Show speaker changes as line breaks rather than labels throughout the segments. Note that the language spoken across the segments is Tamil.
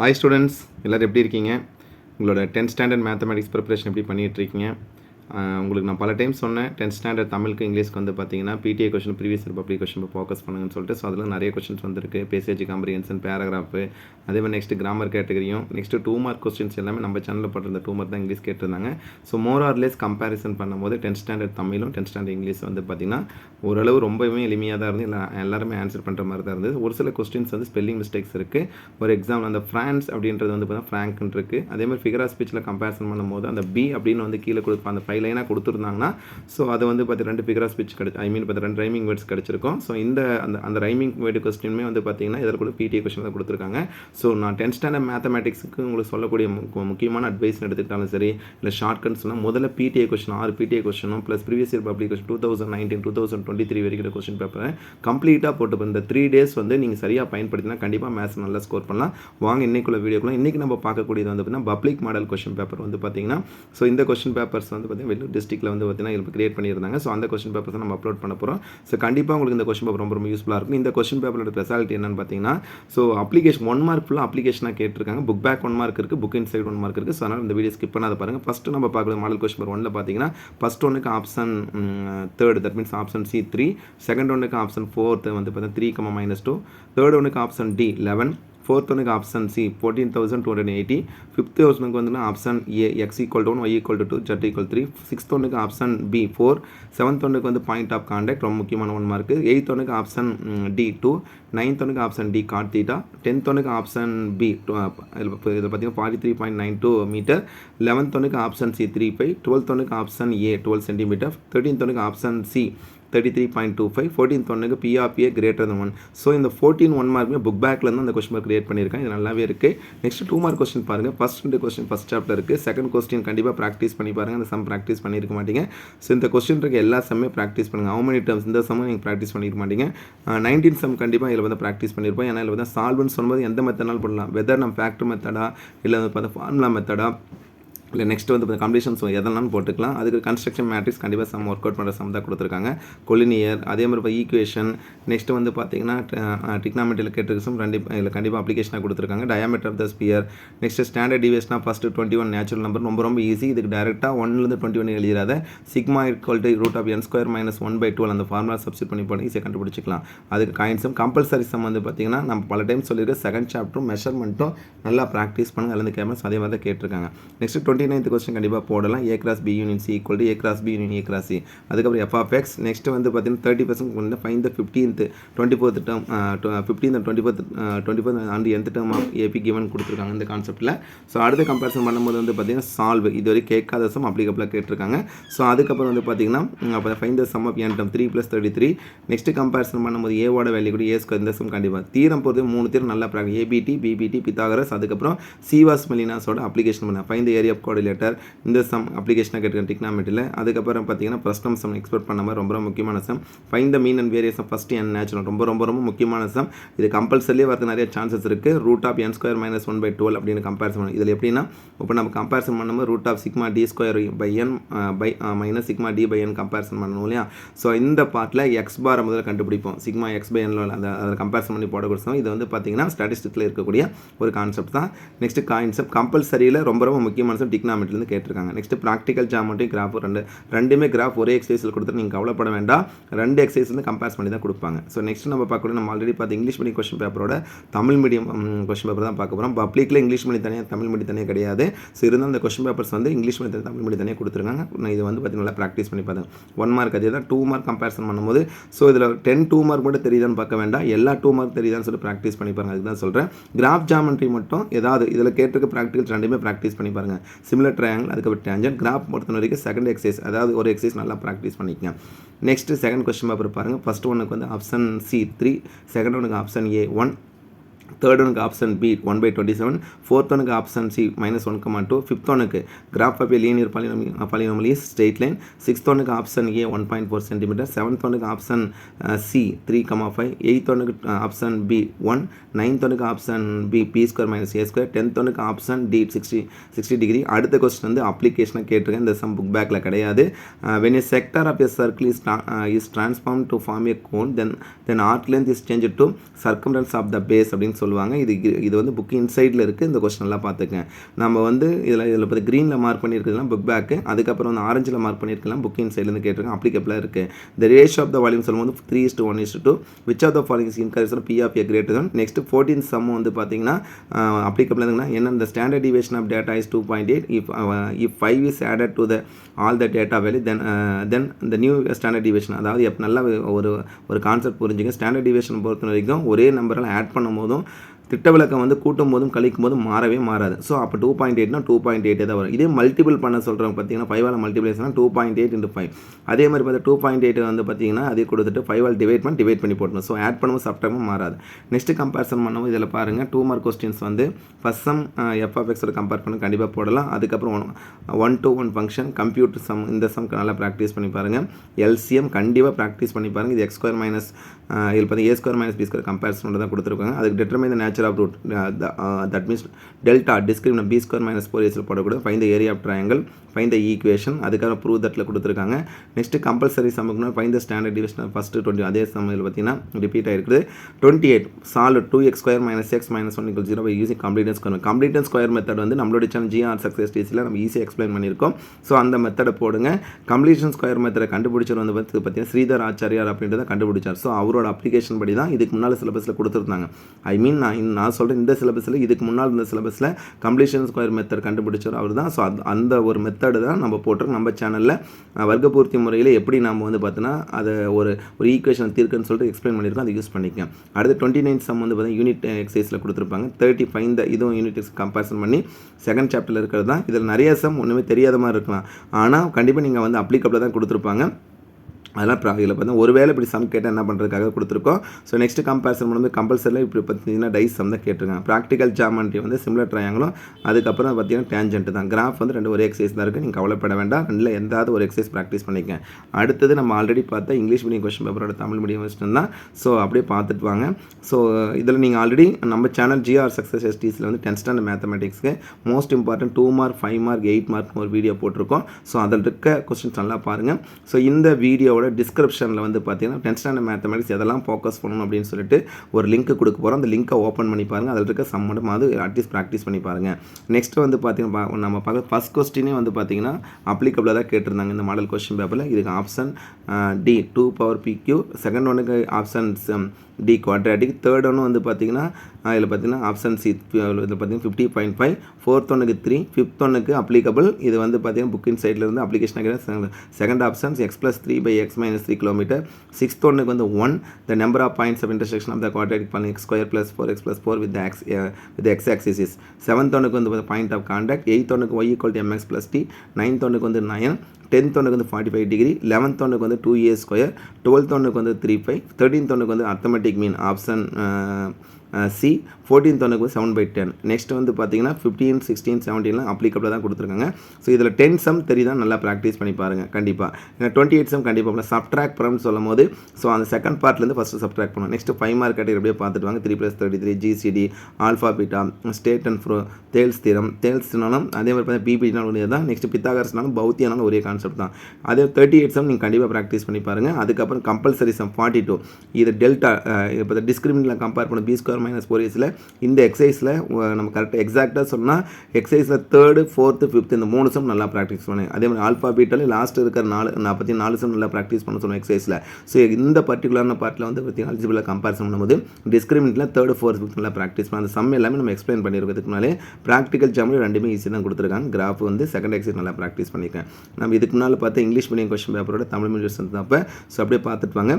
ஹாய் ஸ்டூடெண்ட்ஸ் எல்லோரும் எப்படி இருக்கீங்க? உங்களோட டென்த் ஸ்டாண்டர்ட் மேத்தமெட்டிக்ஸ் ப்ரிப்பரேஷன் எப்படி பண்ணிகிட்ருக்கீங்க உங்களுக்கு நான் பல டைம் சொன்னேன். டென்த் ஸ்டாண்டர்ட் தமிழுக்கு இங்கிலீஷ்க்கு வந்து பார்த்தீங்கன்னா PTA question previous year public question focus பண்ணுங்கன்னு சொல்லிட்டு ஸோ அதில் நிறைய கொஷின்ஸ் வந்திருக்கு. பேசேஜ் காம்ப்ரிஹென்ஷன் பேராகிராஃபு அதே மாதிரி நெக்ஸ்ட் கிராமர் கேட்டகரியும் நெக்ஸ்ட் டூ மார்க் கொஸ்டின்ஸ் எல்லாமே நம்ம சேனலில் போட்டிருந்த டூ மார்க் தான் இங்கிலீஷ் கேட்டிருந்தாங்க. So more or less comparison பண்ணும்போது டென்த் ஸ்டாண்டர்ட் தமிழும் டென்த் ஸ்டாண்டர்ட் இங்கிலீஷ் வந்து பார்த்தீங்கன்னா ஓரளவு ரொம்பவே எளிமையாக தான் இருந்து எல்லா எல்லாருமே ஆன்சர் பண்ணுற மாதிரி தான் இருந்தது. ஒரு சில கொஸ்டின்ஸ் வந்து ஸ்பெல்லிங் மிஸ்டேக்ஸ் இருக்குது ஒரு எக்ஸாம்பிள் அந்த ஃப்ரான்ஸ் அப்படின்றது வந்து பார்த்தீங்கன்னா ஃப்ராங்க்னு இருக்குது அதே மாதிரி ஃபிகர் ஆஃப் ஸ்பீச்சில் கம்பேரிசன் பண்ணும்போது அந்த பி அப்படின்னு வந்து கீழே கொடுப்பா அந்த ஃபைல் லைனாக கொடுத்துருந்தாங்கன்னா ஸோ அது வந்து பார்த்து ரெண்டு ஃபிகர் ஆஃப் ஸ்பீச் கிடச்சி ஐ மீன் பார்த்து ரெண்டு ரைமிங் வேர்ட்ஸ் கிடச்சிருக்கும். ஸோ இந்த அந்த அந்த ரைமிங் வேர்டு கொஸ்டினுமே வந்து பார்த்தீங்கன்னா இதில் கூட பிடிஏ கொஸ்டின் தான் கொடுத்துருக்காங்க. ஸோ நான் டென்த் ஸ்டாண்டர்ட் மேத்தமேட்டிக்ஸுக்கு உங்களுக்கு சொல்லக்கூடிய மு- முக்கியமான அட்வைஸ் எடுத்துக்கிட்டாலும் சரி இல்லை ஷார்ட்கட்ஸ் சொன்னால் முதல்ல பிடிஏ கொஸ்டின் ஆறு PTA கொஸ்டினும் plus previous year public question two thousand nineteen two thousand twenty three வரைக்கும் கொஸ்டின் பேப்பரை கம்ப்ளீட்டாக போட்டு இந்த த்ரீ டேஸ் வந்து நீங்கள் சரியாக பயன்படுத்தினா கண்டிப்பாக மேத்ஸ் நல்லா ஸ்கோர் பண்ணலாம். வாங்க இன்னைக்குள்ள வீடியோக்குள்ள இன்றைக்கி நம்ம பார்க்கக்கூடியது வந்து பார்த்தீங்கன்னா பப்ளிக் மாடல் கொஸ்டின் பேப்பர் வந்து பார்த்தீங்கன்னா ஸோ இந்த கொஸ்டின் பேப்பர்ஸ் வந்து பார்த்தீங்கன்னா வெள்ளூர் டிஸ்ட்ரிக்ட்டில் வந்து பார்த்தீங்கன்னா இப்போ கிரியேட் பண்ணியிருந்தாங்க. ஸோ அந்த கொஸ்டின் பேப்பர்ஸ் நம்ம அப்லோட் பண்ண போகிறோம் ஸோ கண்டிப்பாக உங்களுக்கு இந்த கொஸ்டின் பேப்பர் ரொம்ப ரொம்ப யூஸ்ஃபுல்லாக இருக்கும். இந்த கொஸ்டின் பேப்பரோட ஸ்பெஷாலிட்டி என்னன்னு பார்த்தீங்கன்னா ஸோ அப்ளிகேஷன் ஒன் மார்க் ஃபுல்லாக அப்ளிகேஷனாக கேட்டிருக்காங்க. புக் பேக் ஒன் மார்க் இருக்குது புக் இன்சைட் ஒன் மார்க் இருக்குது ஸோ அதனால் இந்த வீடியோ ஸ்கிப் பண்ணாத பாருங்கள் ஃபஸ்ட்டு நம்ம பார்க்குற மாடல் கொஸ்டின் பேப்பர் ஒன்ல பார்த்தீங்கன்னா ஃபஸ்ட் ஒன்றுக்கு option third that means option C three second ஒன்றுக்கு ஆப்ஷன் ஃபோர்த்து வந்து பார்த்தீங்கன்னா three comma minus two third ஒன்றுக்கு ஆப்ஷன் டி லெவன் ஃபோர்த் ஒனுக்கு option C fourteen thousand two hundred eighty fifth ஒனுக்கு வந்து option A X equal to one Y equal to two Z equal three sixth ஒன்றுக்கு ஆப்ஷன் பி ஃபோர் செவன்த் ஒன்றுக்கு வந்து பாயிண்ட் ஆஃப் கான்டாக்ட் ரொம்ப முக்கியமான ஒன் மார்க்கு எயித் ஒன்றுக்கு ஆப்ஷன் டி டூ நைன்த் ஒன்றுக்கு option D cot theta tenth ஒன்றுக்கு ஆப்ஷன் பி இதில் பார்த்தீங்கன்னா forty three point nine two metre eleventh ஒன்றுக்கு option C three five twelfth ஒன்றுக்கு option A twelve centimetre thirteenth ஒன்றுக்கு option C thirty three point two five fourteen ஒன்றுக்கு PRPA greater than one so இந்த ஃபோர்டீன் ஒன் மார்க்குமே புக் பேக்லேருந்து அந்த கொஸ்டின் மார்க் கிரியேட் பண்ணியிருக்கேன் இது நல்லாவே இருக்குது நெக்ஸ்ட் டூ மார்க் கொஸ்டின் பாருங்கள் ஃபஸ்ட் ரெண்டு கொஸ்டின் ஃபஸ்ட் சாப்டர் இருக்குது செகண்ட் கொஸ்டின் கண்டிப்பாக ப்ராக்டிஸ் பண்ணி பாருங்கள் அந்த சம் ப்ராக்டிஸ் பண்ணியிருக்க மாட்டீங்க. ஸோ இந்த கொஸ்டின் இருக்க எல்லா சம்மே ப்ராக்டிஸ் பண்ணுங்கள் ஹவு மெனி terms? இந்த சம்மும் நீங்கள் ப்ராக்டிஸ் பண்ணியிருக்க மாட்டீங்க. நைன்டீன் சம் கண்டிப்பாக இதில் வந்து ப்ராக்டிஸ் பண்ணியிருப்போம் ஏன்னா இதில் வந்து சால்வ்னு சொல்லும்போது எந்த மெத்தட்னாலும் பண்ணலாம் வெதர் நம்ம ஃபேக்டர் மெத்தடா இல்லை வந்து பார்த்தா ஃபார்முலா மெத்தடா இல்லை நெக்ஸ்ட் வந்து கம்ப்ளீஷன்ஸ் எதெல்லாம் போட்டுக்கலாம் அதுக்கு கன்ஸ்ட்ரக்ஷன் மேட்ரிக்ஸ் கண்டிப்பாக சம் ஒர்க் அவுட் பண்ணுற சம் தான் கொடுத்துருக்காங்க. கொலினியர் அதே மாதிரி இப்போ ஈக்குவேஷன் நெக்ஸ்ட் வந்து பார்த்தீங்கன்னா டிக்னாமெட்டியில் கேட்டிருக்கும் ரெண்டு இதில் கண்டிப்பாக அப்ளிகேஷனாக கொடுத்துருக்காங்க. Diameter of the sphere next standard டிவியஸ்னா first twenty one natural number ரொம்ப ரொம்ப ஈஸி இதுக்கு டேரெக்டாக ஒன்லேருந்து twenty one எழுதிடாத. Sigma equal to root of n square minus one by twelve அந்த ஃபார்முலா சப்ஸ்ட் பண்ணி பண்ணி ஈஸியாக கண்டுபிடிச்சிக்கலாம். அதுக்கு காயின்ஸும் கம்பல்சரி சம் வந்து பார்த்தீங்கன்னா நம்ம பல டைம் சொல்லியிருக்க செகண்ட் சாப்டரும் மெஷர்மெண்ட்டும் நல்லா ப்ராக்டிஸ் பண்ணுங்க. அதில் கேமராஸ் அதே மாதிரி தான் கேட்டிருக்காங்க. நெக்ஸ்ட் டுவெண்ட்டி நைன்த் கொஸ்டின் கண்டிப்பாக போடலாம். A cross B union C equal to A cross B union A cross C அதுக்கப்புறம் எஃப் ஆஃப் எக்ஸ் நெக்ஸ்ட் வந்து பார்த்தீங்கன்னா தேர்ட்டி பர்சன்ட் வந்து find the fifteenth twenty fourth term fifteen twenty fourth twenty fourth and எந்த டேர்ம் ஆஃப் ஏபி கிவன் கொடுத்துருக்காங்க இந்த கான்செப்ட்டில் ஸோ அடுத்த கம்பேரிசன் பண்ணும்போது வந்து பார்த்தீங்கன்னா சால்வ் இதுவரை கேட்காத சம் அப்ளிகபிளாக கேட்டிருக்காங்க. ஸோ அதுக்கப்புறம் வந்து பார்த்தீங்கன்னா அப்போ find the sum of n term three plus thirty three next comparison பண்ணும்போது ஏவோட வேல்யூ கூட ஏ ஸ்கொயர் இந்த சம் கண்டிப்பாக தீரம் பொறுத்து மூணு தீரம் நல்லா பிராக்டிஸ் ஏபிடி பிபிடி பித்தாகரஸ் அதுக்கப்புறம் சிவாஸ் மெலினாஸோட அப்ளிகேஷன் பண்ண find the area of coordinator இந்த சம் அப்ளிகேஷனாக கேட்டிருக்கேன் டிக்னாமெட்டில் அதுக்கப்புறம் பார்த்தீங்கன்னா பிரஸ்டம் சம் எக்ஸ்பெக்ட் பண்ண மாதிரி ரொம்ப ரொம்ப முக்கியமான sum find the mean and various first n natural ரொம்ப ரொம்ப ரொம்ப முக்கியமான சம் இது கம்பல்சரியே வரது நிறைய சான்சஸ் இருக்குது root of n square minus one by twelve அப்படின்னு கம்பேரிசன் பண்ணி. இதில் எப்படின்னா இப்போ நம்ம கம்பேரிசன் பண்ணும்போது root of sigma D square by n by minus sigma D by n comparison பண்ணணும் இல்லையா? ஸோ இந்த பார்ட்டில் எக்ஸ் பாரை முதல்ல கண்டுபிடிப்போம். சிக்மா எக்ஸ் பை என்ல அந்த அதை கம்பேரிசன் பண்ணி போட கொடுத்தோம் இது வந்து பார்த்தீங்கன்னா ஸ்டாட்டிஸ்டிக்கில் இருக்கக்கூடிய ஒரு கான்செப்ட் தான். நெக்ஸ்ட் கான்செப்ட் கம்பல்சரியில் ரொம்ப ரொம்ப முக்கியமான டிக்னாமெட்லேருந்து கேட்டிருக்காங்க. நெக்ஸ்ட் ப்ராக்டிக்கல் ஜாமெட்ரி கிராஃப் ரெண்டு ரெண்டுமே கிராஃப் ஒரே எக்ஸசைஸில் கொடுத்து நீங்கள் கவலைப்பட வேண்டாம். ரெண்டு எக்ஸசைஸ் வந்து கம்பேர் பண்ணி தான் கொடுப்பாங்க. ஸோ நெக்ஸ்ட் நம்ம பார்க்கணும் நம்ம ஆல்ரெடி பார்த்து இங்கிலீஷ் மீடியம் கொஸ்டின் பேப்பரோட தமிழ் மீடியம் கொஸ்டின் பேப்பர் தான் பார்க்க போகிறோம் பப்ளிக்கில் இங்கிலீஷ் மீடியம் தனியாக தமிழ் மீடியம் தனியாக கிடையாது. ஸோ இருந்தால் அந்த கொஸ்டின் பேப்பர்ஸ் வந்து இங்கிலீஷ் மீடியம் தமிழ் மீடியம் தனியாக கொடுத்துருக்காங்க. நான் இது வந்து பார்த்தீங்கன்னா ப்ராக்டிஸ் பண்ணி பார்த்தேன் ஒன் மார்க் அதே தான் டூ மார்க் கம்பேரிசன் பண்ணும்போது ஸோ இதில் டென் டூ மார்க் மட்டும் தெரியுதான்னு பார்க்க வேண்டாம். எல்லா டூ மார்க் தெரியுதான்னு சொல்லி ப்ராக்டிஸ் பண்ணி பாருங்க. அதுக்கு தான் சொல்கிறேன் கிராஃப் ஜாமெண்ட்ரி மட்டும் ஏதாவது இதில் கேட்டிருக்க ப்ராக்டிகல்ஸ் ரெண்டுமே ப்ராக்டிஸ் பண்ணி பாருங்கள் சிமிலர் ட்ரையாங்கிள் அதுக்கப்புறம் டேஞ்சன் கிராஃப் பொறுத்த வரைக்கும் செகண்ட் எக்ஸசைஸ் அதாவது ஒரு எக்ஸசைஸ் நல்லா ப்ராக்டிஸ் பண்ணிக்கங்க. நெக்ஸ்ட்டு செகண்ட் கொஸ்டின் பேப்பர் பாருங்கள் ஃபஸ்ட் ஒனுக்கு வந்து ஆப்ஷன் சி த்ரீ செகண்ட் ஒனுக்கு ஆப்ஷன் ஏ ஒன் தேர்ட் ஒனுக்கு option B one by twenty seven fourth ஒனுக்கு option C minus one comma two fifth ஒனுக்கு graph of linear linear polynomial polynomially straight line sixth ஒனுக்கு option A one point four centimetre seventh ஒனுக்கு option C three comma five eighth ஒனுக்கு ஆப்ஷன் பி ஒன் நைன்த் ஒனுக்கு option B B square minus A square tenth ஒனுக்கு option D sixty sixty degree அடுத்த கொஸ்டின் வந்து அப்ளிகேஷனை கேட்டிருக்கேன். இந்த சம் புக் பேக்கில் கிடையாது. When a sector of a circle is is transform to form a cone then then arc length is change to circumference of the base அப்படின்னு சொல்லுவாங்க. இது இது வந்து புக் இன்சைடில் இருக்குது இந்த கொஸ்டின் எல்லாம் பார்த்துக்கங்க. நம்ம வந்து இதில் இதில் பார்த்து க்ரீனில் மார்க் பண்ணியிருக்கலாம் புக் பேக்கு அதுக்கப்புறம் வந்து ஆரஞ்சில் மார்க் பண்ணியிருக்கலாம் புக் இன்சைட்லேருந்து கேட்டிருக்கோம் அப்ளிகபிளாக இருக்குது the ratio of the volume சொல்லும்போது three is to one is to two which of the following is இன்கரேஜ் B of A greater than next fourteen sum வந்து பார்த்தீங்கன்னா அப்ளிகபிள் இருந்தீங்கன்னா என்ன இந்த standard deviation of data is two point eight if if five is added to the all the data value தென் தென் இந்த நியூ ஸ்டாண்டர்ட் டிவேஷன் அதாவது எப்போ நல்லா ஒரு ஒரு கான்செப்ட் புரிஞ்சுங்க. ஸ்டாண்டர்ட் டிவேஷன் பொறுத்த வரைக்கும் ஒரே நம்பரெல்லாம் ஆட் பண்ணும் போதும் திட்ட விளக்கம் வந்து கூட்டும் போதும் கழிக்கும் போதும் மாறவே மாறாது. ஸோ அப்போ டூ பாயிண்ட் எயிட்னா டூ பாயிண்ட் எயிட்டே தான் வரும். இதே மல்டிபிள் பண்ண சொல்கிறவங்க பார்த்தீங்கன்னா ஃபைவால் மல்டிபிளேஸ்னா two point eight into five அதே மாதிரி பார்த்தா டூ பாயிண்ட் எயிட் வந்து பார்த்தீங்கன்னா அதே கொடுத்துட்டு ஃபைவால் டிவைட் பண்ணி டிவைட் பண்ணி போட்டணும். ஸோ ஆட் பண்ணும்போது சப்டமும் மாறாது. நெக்ஸ்ட் கம்பேரிசன் பண்ணும்போது இதில் பாருங்கள் டூ மார்க் கொஸ்டின்ஸ் வந்து ஃபஸ்ட் சம் எஃப்எஃப்எக்ஸோட கம்பேர் பண்ணி கண்டிப்பாக போடலாம். அதுக்கப்புறம் one one to one function computer sum இந்த சம் நல்லா ப்ராக்டிஸ் பண்ணி பாருங்கள் எல்சிஎம் கண்டிப்பாக ப்ராக்டிஸ் பண்ணி பாருங்கள் இது எக்ஸ்கொயர் மைனஸ் இதில் பார்த்து A square minus B square comparison தான் கொடுத்துருக்காங்க. அதுக்கு determine the nature of root that means delta discriminant B square minus four ஏஸில் போடக்கூடாது. Find the area of triangle find the equation அதுக்கப்புறம் ப்ரூவ் தட்டில் கொடுத்துருக்காங்க. Next compulsory சமக்குனா find the standard division first twenty அதே சமையல் பார்த்தீங்கன்னா ரிப்பீட் ஆகிருக்குது twenty eight solve two X square minus X minus one equal zero by using complete square complete square method வந்து நம்மளுடைய சேனல் ஜிஆர் சக்ஸஸ் டிசியில் நம்ம ஈஸியாக எக்ஸ்பிளைன் பண்ணியிருக்கோம். ஸோ அந்த மெத்தடை போடுங்க. கம்ப்ளீஷன் ஸ்கொயர் மெத்தடை கண்டுபிடிச்சவர் வந்து பார்த்து பார்த்தீங்கன்னா ஸ்ரீதர் ஆச்சாரியார் அப்படின்றத கண்டுபிடிச்சார். ஸோ அவரோட அப்ளிகேஷன் படி தான் இதுக்கு முன்னால் சிலபஸில் கொடுத்துருந்தாங்க. ஐ மீன் நான் நான் சொல்கிறேன் இந்த சிலபஸில் இதுக்கு முன்னால் இந்த சிலபஸில் கம்ப்ளீஷன் ஸ்கொயர் மெத்தட் கண்டுபிடிச்சவர் அவர் தான். ஸோ அந்த ஒரு மெத்தடு தான் நம்ம போட்டிருக்கோம் நம்ம சேனலில் வர்க்கபூர்த்தி முறையில் எப்படி நம்ம வந்து பார்த்தோன்னா அதை ஒரு ஒரு ஈக்குவேஷன் தீர்க்குன்னு சொல்லிட்டு எக்ஸ்பிளைன் பண்ணியிருக்கோம் அதை யூஸ் பண்ணிக்கேன் அடுத்து டுவெண்ட்டி நைன் சம் வந்து பார்த்தீங்கன்னா யூனிட் எக்ஸைஸில் கொடுத்துருப்பாங்க. தேர்ட்டி ஃபைவ் இந்த இதுவும் யூனிட் எக்ஸ் கம்பேரிசன் பண்ணி செகண்ட் சாப்டரில் இருக்கிறது தான். இதில் நிறைய சம் ஒன்றுமே தெரியாத மாதிரி இருக்கலாம். ஆனால் கண்டிப்பாக நீங்கள் வந்து அப்ளிகபிளாக தான் கொடுத்துருப்பாங்க. அதெல்லாம் ப்ரா இதில் பார்த்தீங்கன்னா ஒரு வேளை இப்படி சம் கேட்டால் என்ன பண்ணுறதுக்காக கொடுத்துருக்கோம். ஸோ நெக்ஸ்ட் கம்பேரிசன் பண்ணும்போது கம்பல்சரியில் இப்படி பார்த்தீங்கன்னா டைஸ் சம் தான் கேட்டிருக்காங்க. ப்ராக்டிக்கல் ஜாமெண்ட்ரி வந்து சிம்லர் ட்ரையாங்களும் அதுக்கப்புறம் பார்த்தீங்கன்னா டேஞ்சென்ட் தான். கிராஃப் வந்து ரெண்டு ஒரு எக்ஸசைஸ் தான் இருக்குது நீங்கள் கவலைப்பட வேண்டாம். ரெண்டில் எந்தாவது ஒரு எக்ஸசைஸ் ப்ராக்டிஸ் பண்ணிக்கங்க. அடுத்தது நம்ம ஆல்ரெடி பார்த்தா இங்கிலீஷ் மீடியம் கொஸ்டின் பேப்பரோட தமிழ் மீடியம் கொஸ்டின் தான். ஸோ அப்படியே பார்த்துட்டு வாங்க. ஸோ இதில் நீங்கள் ஆல்ரெடி நம்ம சேனல் ஜிஆர் சக்ஸஸ் எஸ்டிஸில் வந்து tenth standard மேத்தமெட்டிக்ஸ்க்கு most important two mark five mark eight mark ஒரு வீடியோ போட்டிருக்கோம். ஸோ அதில் இருக்க கொஸ்டின்ஸ் நல்லா பாருங்கள் ஸோ இந்த வீடியோவோட டிஸ்கிரிப்ஷனில் வந்து பார்த்தீங்கன்னா டென்த் ஸ்டாண்டர்ட் மேத்தமெட்டிக்ஸ் எதெல்லாம் ஃபோக்கஸ் பண்ணணும் அப்படின்னு சொல்லிட்டு ஒரு லிங்க் கொடுக்க போகிறோம் அந்த லிங்க்கை ஓப்பன் பண்ணி பாருங்கள் அதில் இருக்க சம் மட்டும் அது அட்லீஸ்ட் ப்ராக்டிஸ் பண்ணி பாருங்கள் நெக்ஸ்ட் வந்து பார்த்தீங்கன்னா நம்ம பார்க்க ஃபஸ்ட் கொஸ்டினே வந்து பார்த்தீங்கன்னா அப்ளிகபிளாக தான் கேட்டிருந்தாங்க இந்த மாடல் கொஸ்டின் பேப்பரில் இதுக்கு option D two power பிக்யூ second ஒனுக்கு ஆப்ஷன்ஸ் டி குவாட்ராட்டிக் தேர்ட் ஒன்று வந்து பார்த்தீங்கன்னா இதில் பார்த்தீங்கன்னா ஆப்ஷன் சி இதில் பார்த்தீங்கன்னா ஃபிஃப்டி பாயிண்ட் ஃபைவ் ஃபோர்த் ஒன்றுக்கு த்ரீ ஃபிஃப்த் ஒன்றுக்கு அப்ளிகபிள் இது வந்து பார்த்தீங்கன்னா புக்கின் சைடில் இருந்து application second options X plus three by X minus three kilometre sixth ஒன்றுக்கு வந்து one the number of points of intersection of the quadratic பண்ணி X square plus four X plus four with X with X axis seventh ஒன்றுக்கு வந்து பாயிண்ட் ஆஃப் கான்டாக்ட் எயித் ஒன்றுக்கு Y equal to M X plus D ninth ஒன்றுக்கு வந்து நயன் டென்த் ஒன்றுக்கு வந்து ஃபார்ட்டி ஃபைவ் டிகிரி லெவன்த் ஒன்றுக்கு வந்து டூ இயர் ஸ்கொயர் டுவெல்த் ஒன்றுக்கு வந்து த்ரீ ஃபைவ் தேர்ட்டீன்த் ஒன்றுக்கு வந்து arithmetic mean option C fourteenth ஒன்றுக்கு வந்து செவன் பை டென் நெக்ஸ்ட் வந்து பார்த்தீங்கன்னா ஃபிஃப்டீன் சிக்ஸ்டீன் செவன்டீன்லாம் அப்ளிகபிளாக தான் கொடுத்துருக்காங்க. ஸோ இதில் டென் சம் தெரியுதா நல்லா ப்ராக்டிஸ் பண்ணி பாருங்கள் கண்டிப்பாக ஏன்னா டுவெண்ட்டி எயிட் சம் கண்டிப்பாக சப்ட்ராக்ட் பண்ணணும்னு சொல்லும் போது ஸோ அந்த செகண்ட் பார்ட்லேருந்து ஃபஸ்ட்டு சப்ட்ராக்ட் பண்ணணும். நெக்ஸ்ட் ஃபைவ் மார்க் கேட்டகரி அப்படியே பார்த்துட்டு வாங்க. Three plus thirty three GCD alpha beta state and prove Thales theorem தேல்ஸ்னாலும் அதே மாதிரி பார்த்தீங்கன்னா பிபிடினாலும் தான். நெக்ஸ்ட் பித்தாகர்ஸ்னாலும் பௌத்தியானாலும் ஒரே கான்செப்ட் தான். அதே தேர்ட்டி எயிட் சம் நீங்கள் கண்டிப்பாக ப்ராக்டிஸ் பண்ணி பாருங்கள் அதுக்கப்புறம் கம்பல்சரி சம் ஃபார்ட்டி டூ இது டெல்டா இப்போ டிஸ்கிரிமினில் கம்பேர் பண்ண பி ஸ்கொயர் மைனஸ் ஃபோர் இயர்ஸில் இந்த எக்ஸசைஸில் நம்ம கரெக்டாக எக்ஸாக்டாக சொன்னால் எக்ஸசைஸில் தேர்டு ஃபோர்த்து ஃபிஃப்த் இந்த மூணு சம் நல்லா ப்ராக்டிஸ் பண்ணுவேன் அதே மாதிரி ஆல்ஃபா பீட்டால் லாஸ்ட் இருக்கிற நாலு நாற்பத்தி நாலு சம் நல்லா ப்ராக்டிஸ் பண்ண சொன்னோம் எக்ஸசைஸில் ஸோ இந்த பர்டிகுலரான பார்ட்டில் வந்து பார்த்தீங்கன்னா அல்ஜிபிளாக கம்பேரிசன் பண்ணும்போது டிஸ்கிரிமினிட்டில் தேர்டு ஃபோர்த் ஃபிஃப்த் நல்லா ப்ராக்டிஸ் பண்ண. அந்த சம் எல்லாமே நம்ம எக்ஸ்பிளைன் பண்ணியிருக்கோம் முன்னாலே ப்ராக்டிக்கல் ஜாமில் ரெண்டுமே ஈஸி தான் கொடுத்துருக்காங்க. கிராஃப் வந்து செகண்ட் எக்ஸைஸ் நல்லா ப்ராக்டிஸ் பண்ணியிருக்கேன் நம்ம இதுக்கு முன்னால் பார்த்து இங்கிலீஷ் மீடியம் கொஸ்டின் பேப்பரோட தமிழ் மீடியம் தான் அப்போ ஸோ அப்படியே பார்த்துட்டு வாங்க.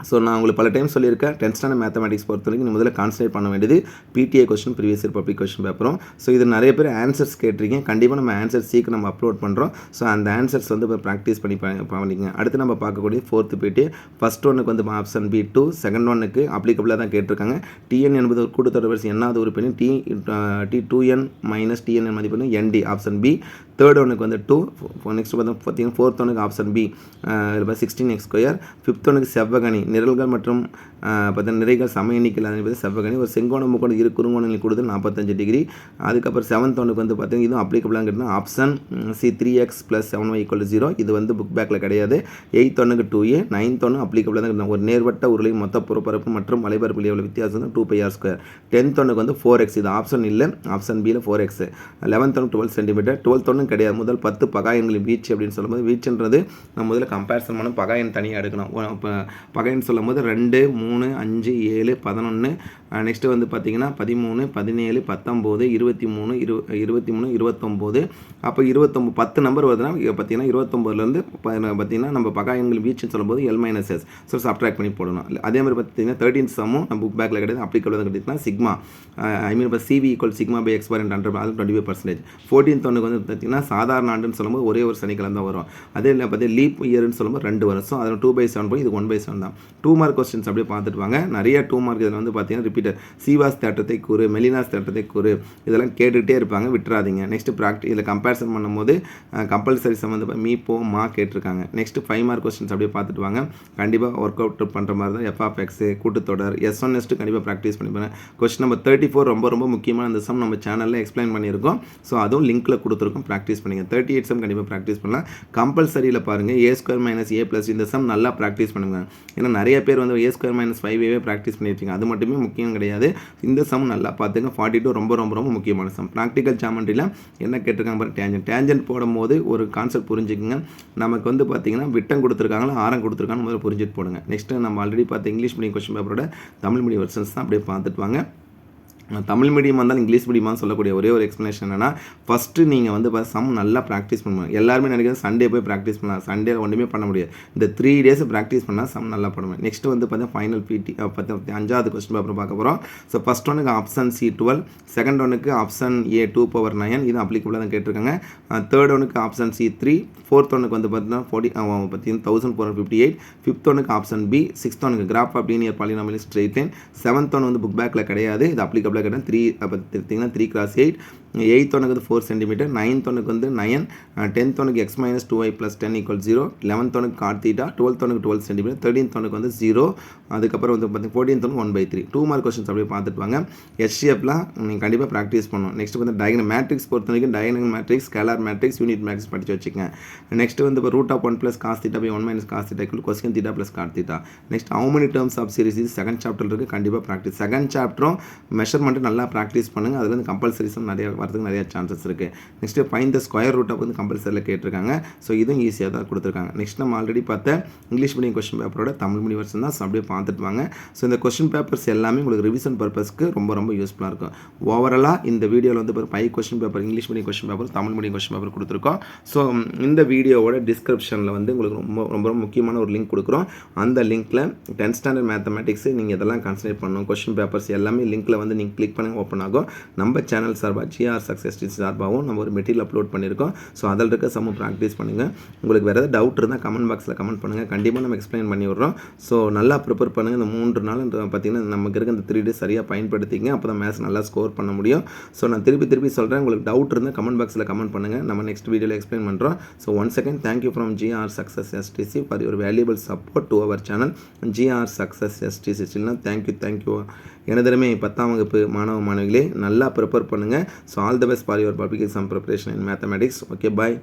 ஸோ நான் உங்களுக்கு பல டைம் சொல்லியிருக்கேன். டென்த் ஸ்டாண்டர்ட் மேத்தமெட்டிக்ஸ் பொறுத்த வரைக்கும் நீ முதல்ல கான்சன்ட்ரேட் பண்ண வேண்டியது PTA question previous year public question பேப்பரும் ஸோ இது நிறைய பேர் ஆன்சர்ஸ் கேட்டிருக்கீங்க. கண்டிப்பாக நம்ம ஆன்சர் சீக்கிரம் நம்ம அப்லோட் பண்ணுறோம் ஸோ அந்த ஆன்சர்ஸ் வந்து இப்போ ப்ராக்டிஸ் பண்ணி ப- பண்ணிக்கங்க அடுத்து நம்ம பார்க்கக்கூடிய ஃபோர்த்து பிடி ஃபஸ்ட் ஒன்றுக்கு வந்து ஆப்ஷன் பி டூ செகண்ட் ஒன்னுக்கு அப்ளிகபிளாக தான் கேட்டிருக்காங்க. டிஎன் என்பது ஒரு கூட்டுத்தொடர் வரிசை என்னாவது உறுப்பினர். T T two N minus T N மதிப்பு என்டி ஆப்ஷன் பி தேர்ட் ஒன்றுக்கு வந்து டூ நெக்ஸ்ட் பார்த்தா பார்த்தீங்கன்னா ஃபோர்த் ஒன்றுக்கு option B sixteen X square fifth ஒன்றுக்கு செவ்வகணி நிரல்கள் மற்றும் பார்த்தீங்கன்னா நிறைகள் சம எண்ணிக்கையில் என்பது செவ்வகணி. ஒரு செங்கோண முக்கோணம் இரு குறுங்கோணங்கள் கொடுத்து நாற்பத்தஞ்சு டிகிரி. அதுக்கப்புறம் செவன்த் ஒன்றுக்கு வந்து பார்த்தீங்கன்னா இதுவும் அப்ளிகபிளாக கேட்டால் option C three X plus seven Y equal zero இது வந்து புக் பேக்கில் கிடையாது. எயித் ஒன்றுக்கு டூ ஏ நைன்த் ஒன்று அப்ளிகபிளாக தான் ஒரு நேர்வட்ட உருளை மொத்த புறப்பரப்பு மற்றும் மலைபரப்பில் எவ்வளோ வித்தியாசம் two pi R square tenth ஒன்றுக்கு வந்து ஃபோர் எக்ஸ் இது ஆப்ஷன் இல்லை. ஆப்ஷன் பியில் ஃபோர் எக்ஸ் லெவன்த் ஒன்று டுவெல் சென்டிமீட்டர் டுவெல்த் ஒன்றும் கிடையாது. முதல் பத்து பகாயங்களின் வீச்சு அப்படின்னு சொல்லும்போது வீச்சுன்றது நம்ம முதல்ல கம்பேரிசன் பண்ண பகாயன் தனியாக எடுக்கணும். இப்போ அப்படின்னு சொல்லும் போது ரெண்டு மூணு அஞ்சு ஏழு பதினொன்று நெக்ஸ்ட்டு வந்து பார்த்தீங்கன்னா பதிமூணு பதினேழு பத்தொம்போது இருபத்தி மூணு இரு இருபத்தி மூணு இருபத்தொம்போது. அப்போ இருபத்தொம்பது பத்து நம்பர் வருதுன்னா பார்த்திங்கன்னா பார்த்தீங்கன்னா இருபத்தொம்போதுலேருந்து பார்த்தீங்கன்னா நம்ம பகாயன்கள் வீச்சுன்னு சொல்லும்போது L minus S so subtract பண்ணி போடணும். அதே மாதிரி பார்த்தீங்கன்னா தேர்ட்டின் சம்மும் நம்ம புக் பேக்கில் கிடையாது. அப்ளிகபிள் தான் கிடைச்சிங்கன்னா சிக்மா ஐ மீன் இப்போ CV equal sigma by X bar and hundred அது டுவெண்ட்டி ஃபைவ் பர்சன்டேஜ் ஃபோர்டீன் ஒன்றுக்கு வந்து பார்த்தீங்கன்னா சாதாரண ஆண்டுன்னு சொல்லும்போது ஒரே ஒரு சனிக்கிழமை தான் வரும். அதே இல்லை பார்த்தீங்கன்னா லீப் இயர்னு சொல்லும்போது ரெண்டு வரும். ஸோ அதில் டூ பை செவன் போய் இது ஒன் பை செவன் தான். டூ மார்க் கொஸ்டின்ஸ் அப்படியே பார்த்துட்டு வாங்க. நிறைய டூ மார்க் இதில் வந்து பார்த்தீங்கன்னா ரிப்பீட்டர் சீவாஸ் தேட்டத்தை கூறு மெலினாஸ் தேட்டத்தை கூறு இதெல்லாம் கேட்டுகிட்டே இருப்பாங்க. விட்டுறாதீங்க. நெக்ஸ்ட் ப்ராக்டி இதில் கம்பேரிசன் பண்ணும்போது கம்பல்சரி சம்மந்த மீ போ மா கேட்டிருக்காங்க. நெக்ஸ்ட் ஃபைவ் மார்க் கொஸ்டின்ஸ் அப்படியே பார்த்துட்டு வாங்க. கண்டிப்பாக ஒர்க் அவுட் பண்ணுற மாதிரி தான் எஃப்ஆஃப் எக்ஸு கூட்டுத்தொடர் எஸ் ஒன் எஸ்ட்டு கண்டிப்பாக ப்ராக்டிஸ் பண்ணிப்பாங்க கொஸ்டின் நம்பர் தேர்ட்டி ஃபோர் ரொம்ப ரொம்ப முக்கியமான இந்த சம் நம்ம சேனலில் எக்ஸ்பிளைன் பண்ணியிருக்கோம். ஸோ அதுவும் லிங்க்கில் கொடுத்துருக்கோம். ப்ராக்டிஸ் பண்ணிங்க. தேர்ட்டி எயிட் சம் கண்டிப்பாக ப்ராக்டிஸ் பண்ணலாம். கம்பல்சரியில் பாருங்கள் A square minus A plus இந்த சம் நல்லா ப்ராக்டிஸ் பண்ணுங்கள் ஏன்னா நிறைய பேர் வந்து ஏ ஸ்கொயர் மைனஸ் ஃபைவ் ஏவே ப்ராக்டிஸ் பண்ணியிருக்கீங்க. அது மட்டுமே முக்கியம் கிடையாது. இந்த சம் நல்லா பார்த்துங்க. ஃபார்ட்டி டூ ரொம்ப ரொம்ப ரொம்ப முக்கியமான சம் ப்ராக்டிக்கல் ஜாமெண்ட்ரியில் என்ன கேட்டிருக்காங்க பாரு டேஞ்சன் டேஞ்சன் போடும்போது ஒரு கான்செப்ட் புரிஞ்சுக்குங்க. நமக்கு வந்து பார்த்தீங்கன்னா விட்டம் கொடுத்துருக்காங்களா ஆரம் கொடுத்துருக்காங்க முதல்ல புரிஞ்சுட்டு போடுங்க. நெக்ஸ்ட்டு நம்ம ஆல்ரெடி பார்த்து இங்கிலீஷ் மீடியம் கொஸ்டின் பேப்பரோட தமிழ் மீடியம் வெர்ஷன்ஸ் தான் அப்படியே பார்த்துட்டு வாங்க. தமிழ் மீடியம் இருந்தாலும் இங்கிலீஷ் மீடியமாக சொல்லக்கூடிய ஒரே ஒரு எக்ஸ்ப்ளனேஷன் என்னென்னா ஃபஸ்ட்டு நீங்கள் வந்து சம் நல்லா ப்ராக்டிஸ் பண்ணுவோம் எல்லாருமே நினைக்கிறது சண்டே போய் ப்ராக்டிஸ் பண்ணலாம். சண்டே ஒன்றுமே பண்ண முடியாது. இந்த த்ரீ டேஸ் ப்ராக்டிஸ் பண்ணால் சம் நல்லா பண்ணுவேன். நெக்ஸ்ட் வந்து பார்த்தீங்கன்னா ஃபைனல் பிடி பத்து அஞ்சாவது கொஸ்டின் பேப்பர் பார்க்க போகிறோம் ஸோ ஃபஸ்ட் ஒனுக்கு ஆப்ஷன் சி டுவெல் செகண்ட் ஒனுக்கு option A two power nine இது அப்ளிகபிளாக தான் கேட்டிருக்காங்க. தேர்ட் ஒனுக்கு ஆப்ஷன் சி த்ரீ ஃபோர்த் ஒனுக்கு வந்து பார்த்தீங்கன்னா ஃபோர்ட்டி பார்த்தீங்கன்னா thousand four fifty eight fifth ஒனுக்கு ஆப்ஷன் பி சிக்ஸ்த் ஒனுக்கு கிராஃப் அப்படின்னு linear polynomial straight line seventh one வந்து புக் பேக்கில் கிடையாது. இது அப்ளிகபிளாக கட்டம் த்ரீ பார்த்தீங்கன்னா த்ரீ கிராஸ் எயிட் எயித் ஒனுக்கு வந்து ஃபோர் சென்டிமீட்டர் நைன்த் ஒனுக்கு வந்து நயன் டென்த் ஒனுக்கு X minus two I plus ten equal zero eleventh ஒனுக்கு கார்த்தீட்டா டுவெல்த் ஒனுக்கு டுவெல் சென்டிமீட்டர் தேர்ட்டீன்த் ஒனுக்கு வந்து ஜீரோ அதுக்கப்புறம் வந்து பார்த்தீங்கன்னா ஃபோர்டீன்த் ஒனுக்கு one by three two mark questions அப்படியே பார்த்துட்டு வாங்க. எஸ்டிஎஃப்லாம் நீங்கள் கண்டிப்பாக ப்ராக்டிஸ் பண்ணணும். நெக்ஸ்ட் வந்து டயக்னல் மேட்ரிக்ஸ் பொறுத்த வரைக்கும் diagonal matrix scalar matrix unit matrix படிச்சு வச்சுக்கங்க. நெக்ஸ்ட் வந்து இப்போ root of one plus cos theta by one minus cos theta equal cosec theta plus cot theta next how many terms of series இது செகண்ட் சாப்டர் இருக்குது கண்டிப்பாக ப்ராக்டிஸ் செகண்ட் சாப்டரும் மெஷர்மெண்ட்டு நல்லா ப்ராக்டிஸ் பண்ணுங்கள் அதுல இருந்து கம்பல்சரிஸும் நிறைய வரதுக்கு நிறைய சான்சஸ் இருக்குது next find the square root of வந்து கம்பல்சரியில் கேட்டிருக்காங்க. ஸோ இதுவும் ஈஸியாக தான் கொடுத்துருக்காங்க. நெக்ஸ்ட் நம்ம ஆல்ரெடி பார்த்த இங்கிலீஷ் மீடியம் கொஸ்டின் பேப்பரோட தமிழ் மீடியம் வருஷன் தான். அப்படியே பார்த்துட்டு வாங்க. ஸோ இந்த கொஸ்டின் பேப்பர்ஸ் எல்லாமே உங்களுக்கு ரிவிஷன் பர்பஸ்க்கு ரொம்ப ரொம்ப யூஸ்ஃபுல்லாக இருக்கும். ஓவராலாக இந்த வீடியோவில் வந்து five question paper English medium question paper Tamil medium question paper கொடுத்துருக்கோம். ஸோ இந்த வீடியோவோட டிஸ்கிரிப்ஷனில் வந்து உங்களுக்கு ரொம்ப ரொம்ப ரொம்ப முக்கியமான ஒரு லிங்க் கொடுக்குறோம். அந்த லிங்க்கில் டென்த் ஸ்டாண்டர்ட் மேத்தமெட்டிக்ஸ் நீங்கள் இதெல்லாம் கன்சிடர் பண்ணணும். கொஸ்டின் பேப்பர்ஸ் எல்லாமே லிங்க்கில் வந்து நீங்கள் கிளிக் பண்ணி ஓப்பன் ஆகும். நம்ம சேனல் சார்பாக ஜிஆர் சக்ஸஸ் சார்பாகவும் நம்ம ஒரு மெட்டீரியல் அப்லோட் பண்ணியிருக்கோம். ஸோ அதில் இருக்க சம ப்ராக்டிஸ் பண்ணுங்கள் உங்களுக்கு வேறு ஏதாவது டவுட் இருந்தால் கமெண்ட் பாக்ஸில் கமெண்ட் பண்ணுங்கள் கண்டிப்பாக நம்ம எக்ஸ்பிளைன் பண்ணி விட்றோம். ஸோ நல்லா ப்ரிப்பேர் பண்ணுங்கள் இந்த மூன்று நாள் பார்த்தீங்கன்னா நமக்கு இருக்க இந்த த்ரீ டேஸ் சரியாக பயன்படுத்திங்க. அப்போ தான் மேத்ஸ் நல்லா ஸ்கோர் பண்ண முடியும். ஸோ நான் திருப்பி திருப்பி சொல்கிறேன் உங்களுக்கு டவுட் இருந்தால் கமெண்ட் பாக்ஸில் கமெண்ட் பண்ணுங்கள் நம்ம நெக்ஸ்ட் வீடியோவில் எக்ஸ்பிளைன் பண்ணுறோம் so one second thank you from GR success STC for your valuable support to our channel GR success STC சில்னா thank you thank you எனதருமே பத்தாம் வகுப்பு மாணவ மாணவிகளே நல்லா ப்ரிப்பேர் பண்ணுங்கள் so all the best for your public exam preparation in mathematics okay bye